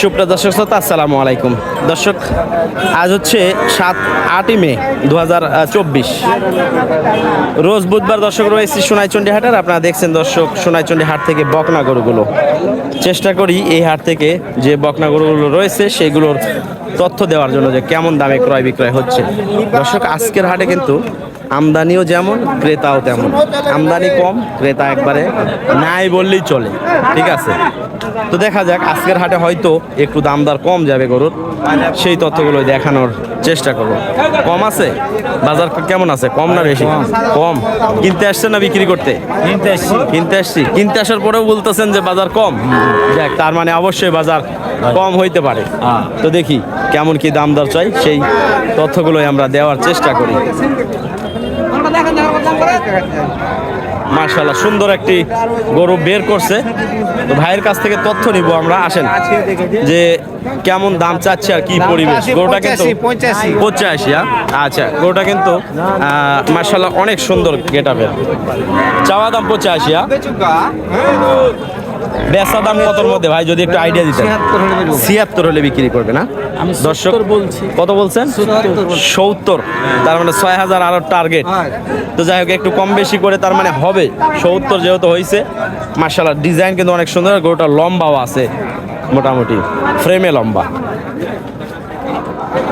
সুপ্রিয় দর্শক শ্রোতা, আসসালামু আলাইকুম। দর্শক, আজ হচ্ছে সাত আটই মে দু রোজ বুধবার দর্শক রয়েছে সোনাইচন্ডী হাটের আপনারা দেখছেন দর্শক সোনাইচন্ডী হাট থেকে বকনা গরুগুলো চেষ্টা করি এই হাট থেকে যে বকনা গরুগুলো রয়েছে, সেগুলোর তথ্য দেওয়ার জন্য যে কেমন দামে ক্রয় বিক্রয় হচ্ছে। দর্শক, আজকের হাটে কিন্তু আমদানিও যেমন ক্রেতাও তেমন। আমদানি কম ক্রেতা একবারে নাই বললেই চলে ঠিক আছে? তো দেখা যাক আজকের হাটে হয়তো একটু দাম দর কম যাবে গরুর সেই তথ্যগুলো দেখানোর চেষ্টা করব। কম আছে? বাজার কেমন আছে? কম না বেশি? কম। কিনতে আসছেন না বিক্রি করতে? কিনতে আসছি। কিনতে আসছি। কিনতে আসার পরেও বলতেছেন যে বাজার কম। দেখ তার মানে অবশ্যই বাজার কম হইতে পারে। হ্যাঁ। তো দেখি কেমন কি দাম দর চাই সেই তথ্যগুলোই আমরা দেওয়ার চেষ্টা করি। মার্শাল্লাহ সুন্দর একটি গরু বের করছে। তো ভাইয়ের কাছ থেকে তথ্য নিব আমরা আসেন। যে কেমন দাম চাচ্ছে আর কি পরিবেশ। গরুটা কিন্তু পঁচাশি। আচ্ছা গরুটা কিন্তু মার্শাল্লাহ অনেক সুন্দর গেট চাওয়া দাম পঁচাশি? বেচা দাম কতর মধ্যে? ভাই যদি একটু আইডিয়া দিতেন। ছিয়াত্তর হলে বিক্রি করবে। না? আমি দর্শক 70 বলছি। কত বলছেন? সত্তর। তার মানে ছয় হাজার আরও টার্গেট তো যাই হোক একটু কম বেশি করে তার মানে হবে। সত্তর যেহেতু হয়েছে মার্শাল্লাহ ডিজাইন কিন্তু অনেক সুন্দর। আর গরুটা লম্বাও আছে মোটামুটি। ফ্রেমে লম্বা।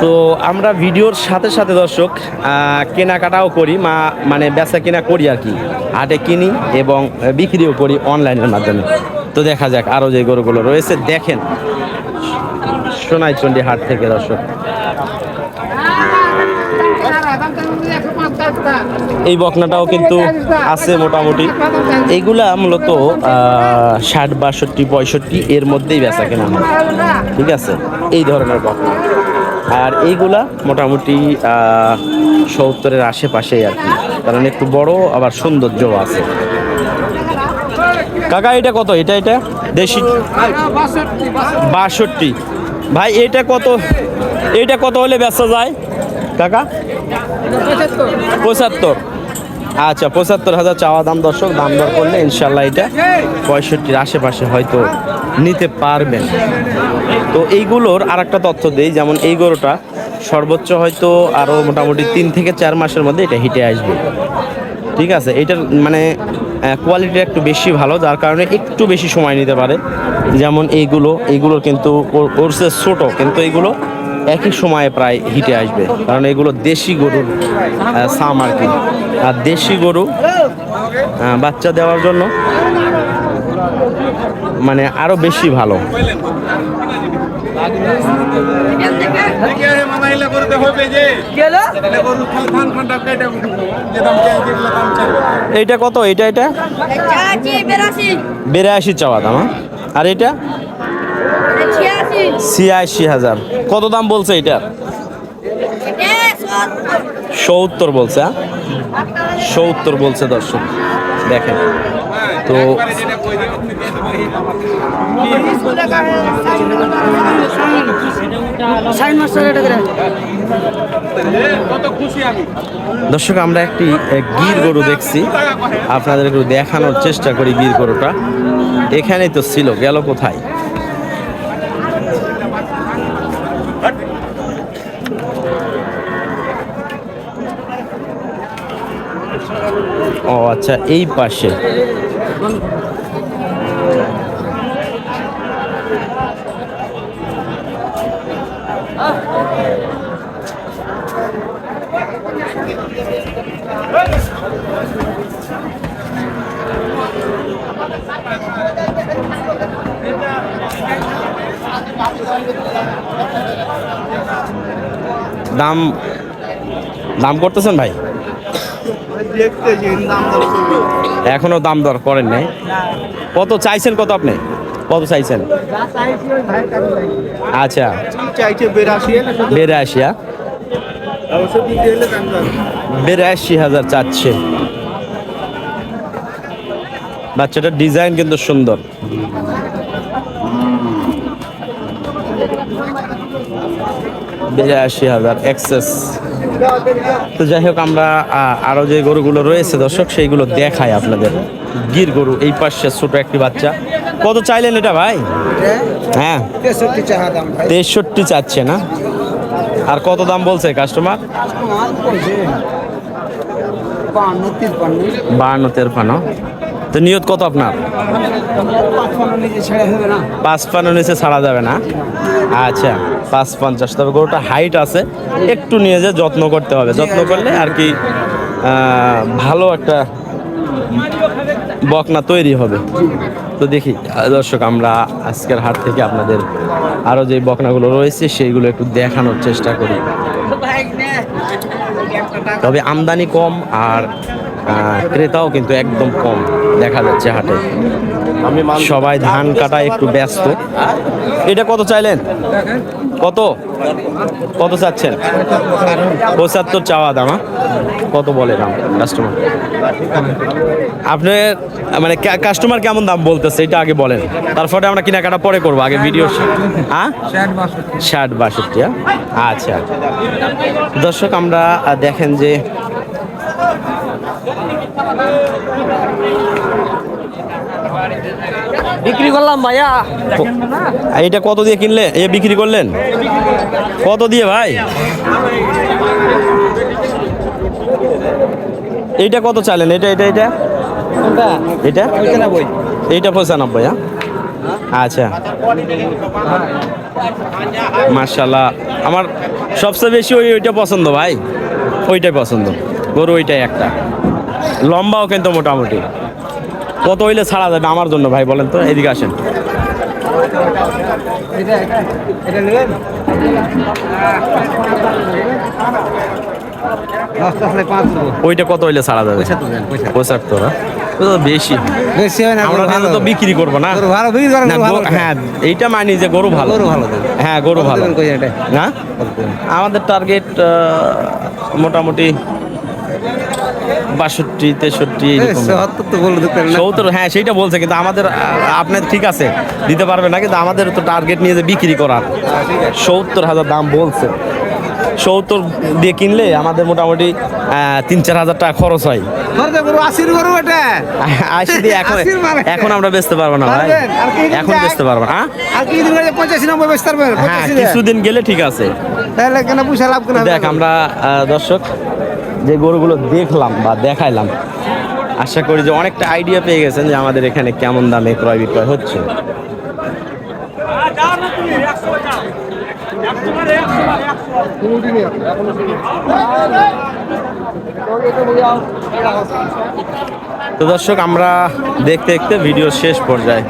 তো আমরা ভিডিওর সাথে সাথে দর্শক আহ, কেনাকাটাও করি মা মানে বেচা কেনা করি আর কি। হাটে কিনি এবং বিক্রিও করি অনলাইনের মাধ্যমে। তো দেখা যাক আরও যে গরুগুলো রয়েছে, দেখেন। সোনাইচন্ডী হাট থেকে, দর্শক। এই বকনাটাও কিন্তু আছে মোটামুটি। এইগুলা মূলত ষাট, বাষট্টি, পঁয়ষট্টি এর মধ্যেই বেচা কেনা ঠিক আছে? এই ধরনের বকনা। আর এইগুলা মোটামুটি সত্তরের আশেপাশেই আর কি। কারণ একটু বড়, আবার সৌন্দর্যও আছে। কাকা, এটা কত? এটা এটা? দেশি? বাষট্টি। ভাই, এটা কত? এটা কত হলে বেচা যায়? কাকা? পঁচাত্তর। আচ্ছা পঁচাত্তর হাজার চাওয়া দাম, দর্শক। দাম দর করলে ইনশাল্লাহ এটা পঁয়ষট্টির আশেপাশে হয়তো নিতে পারবেন। তো এইগুলোর আর একটা তথ্য দেই, যেমন এই গরুটা সর্বোচ্চ হয়তো আরও মোটামুটি তিন থেকে চার মাসের মধ্যে এটা হিটে আসবে। ঠিক আছে? এটার মানে কোয়ালিটি একটু বেশি ভালো, যার কারণে একটু বেশি সময় নিতে পারে। যেমন এইগুলো এইগুলো কিন্তু ওর- চেয়ে ছোট, কিন্তু এইগুলো একই সময়ে প্রায় হিটে আসবে। কারণ এগুলো দেশি গরুর সাম আর কি। আর দেশি গরু বাচ্চা দেওয়ার জন্য মানে আরও বেশি ভালো। এইটা কত? এটা এটা বেরাশি। বিরাশি চাওয়া দাম হ্যাঁ? আর এটা ছিয়াশি। ছিয়াশি হাজার। কত দাম বলছে এটা সত্তর। বলছে হ্যাঁ? সত্তর বলছে দর্শক। দেখেন। তো দর্শক, আমরা একটি গির গরু দেখছি। আপনাদের একটু দেখানোর চেষ্টা করি গির গরুটা। এখানেই তো ছিল, গেল কোথায়? ও আচ্ছা এই পাশে। দাম দাম করতেছেন ভাই? এখনও দাম দর করেন নাই। কত চাইছেন কত আপনি? কত চাইছেন? আচ্ছা। বিরাশি হ্যাঁ? বিরাশি হাজার চাচ্ছে। বাচ্চাটার ডিজাইন কিন্তু সুন্দর। বিরাশি হাজার এক্সেস তো যাই হোক আমরা আরও যে গরুগুলো রয়েছে দর্শক সেইগুলো দেখাই আপনাদের। গির গরু এই পাশে ছোট একটি বাচ্চা। কত চাইলেন এটা ভাই? হ্যাঁ। তেষট্টি চাচ্ছে না? আর কত দাম বলছে কাস্টমার বান্ন তেরপান্ন তো নিয়ত কত আপনার? পাঁচ পান্ন নিচে ছাড়া যাবে না? আচ্ছা পাঁচ পঞ্চাশ। তবে গরুটা হাইট আছে, একটু নিয়ে যে, যত্ন করতে হবে। যত্ন করলে আর কি ভালো একটা বকনা তৈরি হবে। তো দেখি, দর্শক, আমরা আজকের হাট থেকে আপনাদের আরও যে বকনাগুলো রয়েছে, সেইগুলো একটু দেখানোর চেষ্টা করি। তবে আমদানি কম আর ক্রেতাও কিন্তু একদম কম দেখা যাচ্ছে হাটে। সবাই ধান কাটা একটু ব্যস্ত। এটা কত চাইলেন? কত? কত চাচ্ছেন? পঁচাত্তর চাওয়া দাম কত বলে দাম কাস্টমার আপনি মানে কাস্টমার কেমন দাম বলতেছে এটা আগে বলেন। তারপরে আমরা কেনাকাটা পরে করব আগে ভিডিও হ্যাঁ ষাট বাষট্টি? আচ্ছা। দর্শক আমরা দেখেন যে বিক্রি করলাম ভাইয়া। এইটা কত দিয়ে কিনলে? এ বিক্রি করলেন? কত দিয়ে ভাই? এইটা কত চাইলেন? এটা এটা এটা? এটা? এইটা পঁচানব্বই হ্যাঁ? আচ্ছা। মার্শাল্লাহ আমার সবচেয়ে বেশি ওই ওইটা পছন্দ ভাই। ওইটাই পছন্দ। গরু ওইটাই একটা। লম্বাও কিন্তু মোটামুটি। কত হইলে ছাড়া যাবে আমার জন্য ভাই বলেন তো এদিকে আসেন। ওইটা কত হইলে ছাড়া যাবে? পঁচাত্তর হ্যাঁ? বেশি। বেশি হয় না আমরা তো বিক্রি করব না। গরু ভালো বিক্রি ভালো হ্যাঁ এইটা মানি যে গরু ভালো। গরু ভালো হ্যাঁ গরু ভালো। না? আমাদের টার্গেট মোটামুটি বাষট্টি তেষট্টি সত্তর হ্যাঁ সেইটা বলছে কিন্তু আমাদের আপনার ঠিক আছে দিতে পারবে না কিন্তু আমাদের তো টার্গেট নিয়ে যে বিক্রি করার। সত্তর হাজার দাম বলছে। সত্তর দিয়ে কিনলে আমাদের মোটামুটি তিন চার হাজার টাকা খরচ হয়। আশি দিয়ে এখন। এখন আমরা বেচতে পারব না ভাই। এখন? বেচতে পারব না হ্যাঁ কিছুদিন গেলে ঠিক আছে। তাহলে কেন লাভ দেখ আমরা দর্শক যে গরুগুলো দেখলাম বা দেখাইলাম, আশা করি যে অনেকটা আইডিয়া পেয়ে গেছেন যে আমাদের এখানে কেমন দামে ক্রয় বিক্রয় হচ্ছে। তো দর্শক, আমরা দেখতে দেখতে ভিডিও শেষ পর্যায়ে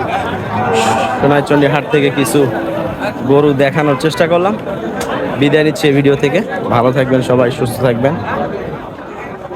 সোনাইচন্ডী হাট থেকে কিছু গরু দেখানোর চেষ্টা করলাম। বিদায় নিচ্ছি ভিডিও থেকে। ভালো থাকবেন সবাই, সুস্থ থাকবেন।